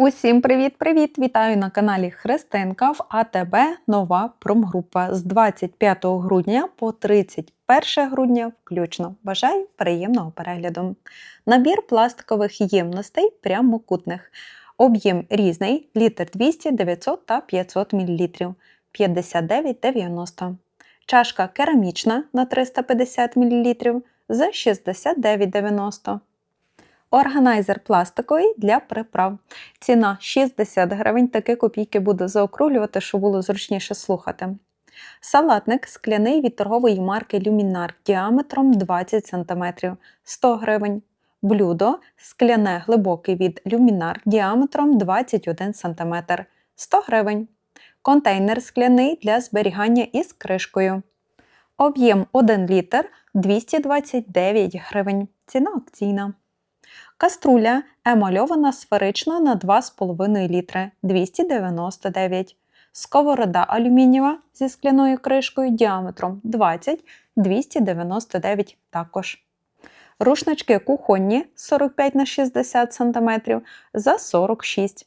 Усім привіт-привіт! Вітаю на каналі Христинка в АТБ нова промгрупа з 25 грудня по 31 грудня включно. Бажаю приємного перегляду. Набір пластикових ємностей прямокутних. Об'єм різний літр 200, 900 та 500 мл 59,90. Чашка керамічна на 350 мл за 69,90. Органайзер пластиковий для приправ. Ціна 60 гривень. Такі копійки буду заокруглювати, щоб було зручніше слухати. Салатник скляний від торгової марки Luminar діаметром 20 см 100 гривень. Блюдо скляне глибокий від Luminar діаметром 21 см 100 гривень. Контейнер скляний для зберігання із кришкою. Об'єм 1 літр 229 гривень. Ціна акційна. Каструля емальована сферична на 2,5 літри 299. Сковорода алюмінієва зі скляною кришкою діаметром 20 299 також. Рушнички кухонні 45 на 60 см за 46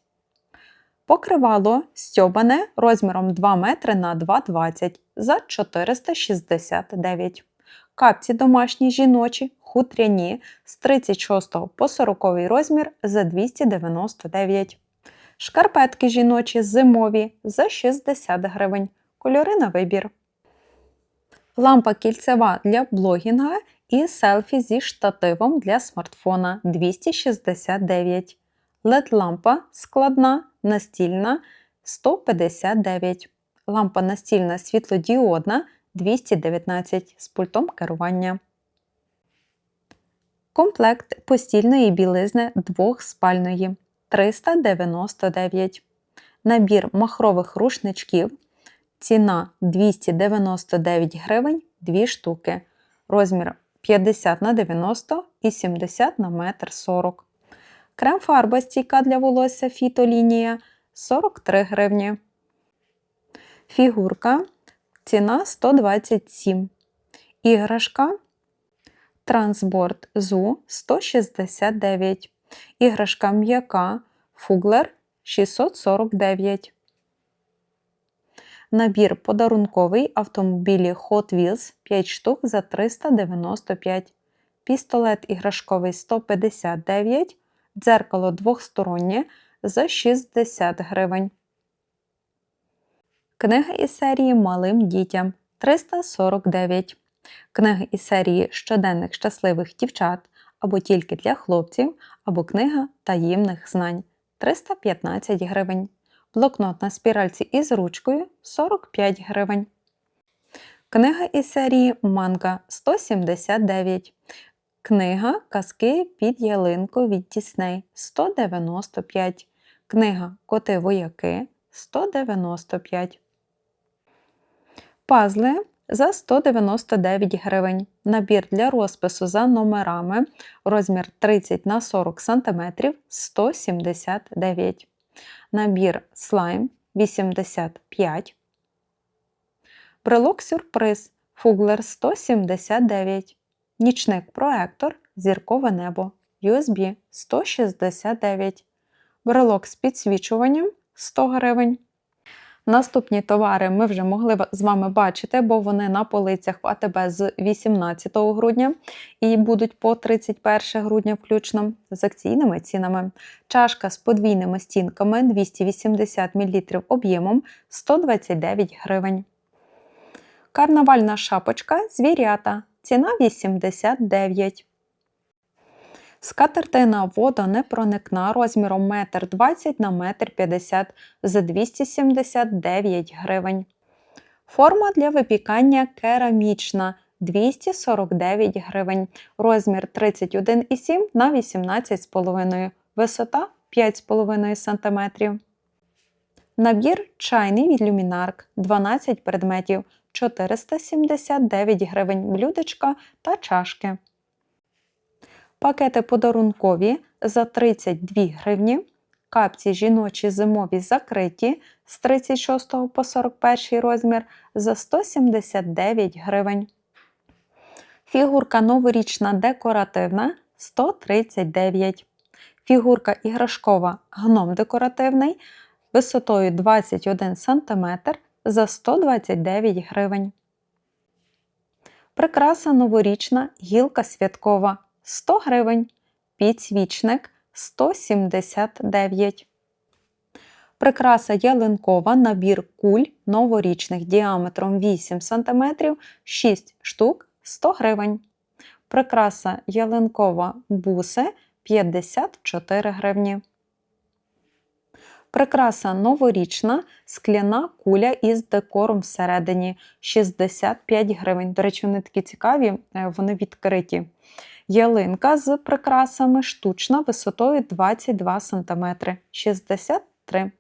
Покривало стьобане розміром 2 метри на 2,20 за 469 Капці домашні жіночі, хутряні з 36 по 40 розмір за 299 Шкарпетки жіночі зимові за 60 гривень. Кольори на вибір. Лампа кільцева для блогінга і селфі зі штативом для смартфона 269 LED-лампа складна, настільна 159 Лампа настільна світлодіодна 219 з пультом керування. Комплект постільної білизни двохспальної 399. Набір махрових рушничків. Ціна 299 гривень 2 штуки. Розмір 50 на 90 і 70 на 1,40 м. Крем-фарба стійка для волосся фітолінія 43 гривні. Фігурка ціна 127 Іграшка Трансборд ЗУ 169. Іграшка м'яка Фуглер 649. Набір подарунковий автомобілі Hot Wheels 5 штук за 395. Пістолет іграшковий 159. Дзеркало двохстороннє за 60 гривень. Книга із серії Малим дітям 349. Книги із серії Щоденник щасливих дівчат або тільки для хлопців, або книга таємних знань 315 гривень. Блокнот на спіральці із ручкою 45 гривень. Книга із серії Манга 179. Книга Казки під ялинку від Дісней 195. Книга Коти вояки 195. Пазли за 199 гривень. Набір для розпису за номерами. Розмір 30 на 40 см 179 Набір слайм 85 Брелок сюрприз. Фуглер 179 Нічник проектор Зіркове небо. USB 169 Брелок з підсвічуванням 100 гривень. Наступні товари ми вже могли з вами бачити, бо вони на полицях АТБ з 18 грудня і будуть по 31 грудня включно з акційними цінами. Чашка з подвійними стінками 280 мл об'ємом 129 гривень. Карнавальна шапочка звірята. Ціна 89 Скатертина водонепроникна розміром 1,20 на 1,50 м за 279 гривень. Форма для випікання керамічна 249 гривень. Розмір 31,7 на 18,5 висота 5,5 см. Набір чайний від люмінарк 12 предметів 479 гривень блюдечка та чашки. Пакети подарункові за 32 гривні. Капці жіночі зимові закриті з 36 по 41 розмір за 179 гривень. Фігурка новорічна декоративна 139 Фігурка іграшкова гном декоративний висотою 21 см за 129 гривень. Прикраса новорічна гілка святкова 100 гривень. Підсвічник 179. Прикраса ялинкова набір куль новорічних діаметром 8 см 6 штук 100 гривень. Прикраса ялинкова буси 54 гривні. Прикраса новорічна скляна куля із декором всередині 65 гривень. До речі, вони такі цікаві, е, вони відкриті. Ялинка з прикрасами штучна висотою 22 см 63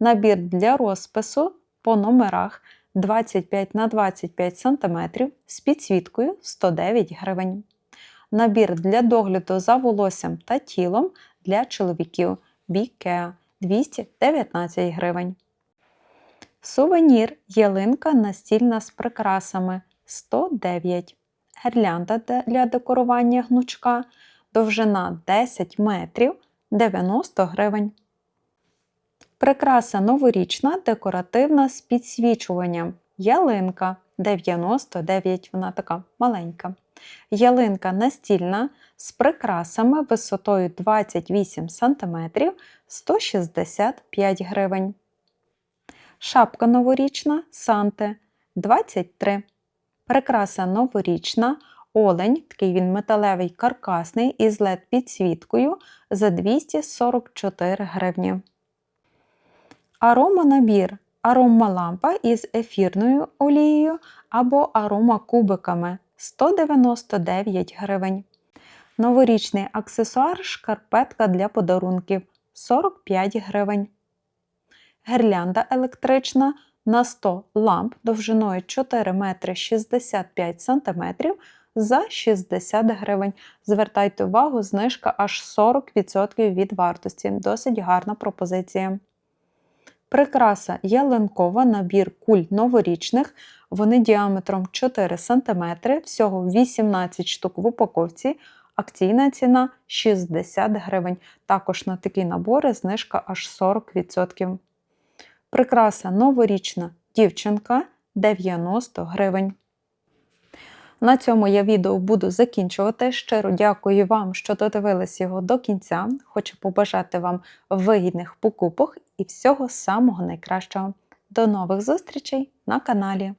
Набір для розпису по номерах 25 на 25 см з підсвіткою 109 гривень. Набір для догляду за волоссям та тілом для чоловіків Бікеа 219 гривень. Сувенір ялинка настільна з прикрасами 109 Гірлянда для декорування гнучка довжина 10 метрів 90 гривень. Прикраса новорічна декоративна з підсвічуванням. Ялинка 99, вона така маленька. Ялинка настільна з прикрасами висотою 28 см 165 гривень. Шапка новорічна Санте 23. Прикраса новорічна олень, такий він металевий каркасний із led підсвіткою за 244 гривні. Ароманабір аромалампа із ефірною олією або аромакубиками 199 гривень. Новорічний аксесуар шкарпетка для подарунків 45 гривень. Гірлянда електрична на 100 ламп довжиною 4 метри 65 см за 60 гривень. Звертайте увагу, знижка аж 40% від вартості. Досить гарна пропозиція. Прикраса ялинкова набір куль новорічних. Вони діаметром 4 см, всього 18 штук в упаковці. Акційна ціна 60 гривень. Також на такі набори знижка аж 40%. Прикраса новорічна дівчинка 90 гривень. На цьому я відео буду закінчувати. Щиро дякую вам, що додивились його до кінця. Хочу побажати вам вигідних покупок і всього самого найкращого. До нових зустрічей на каналі!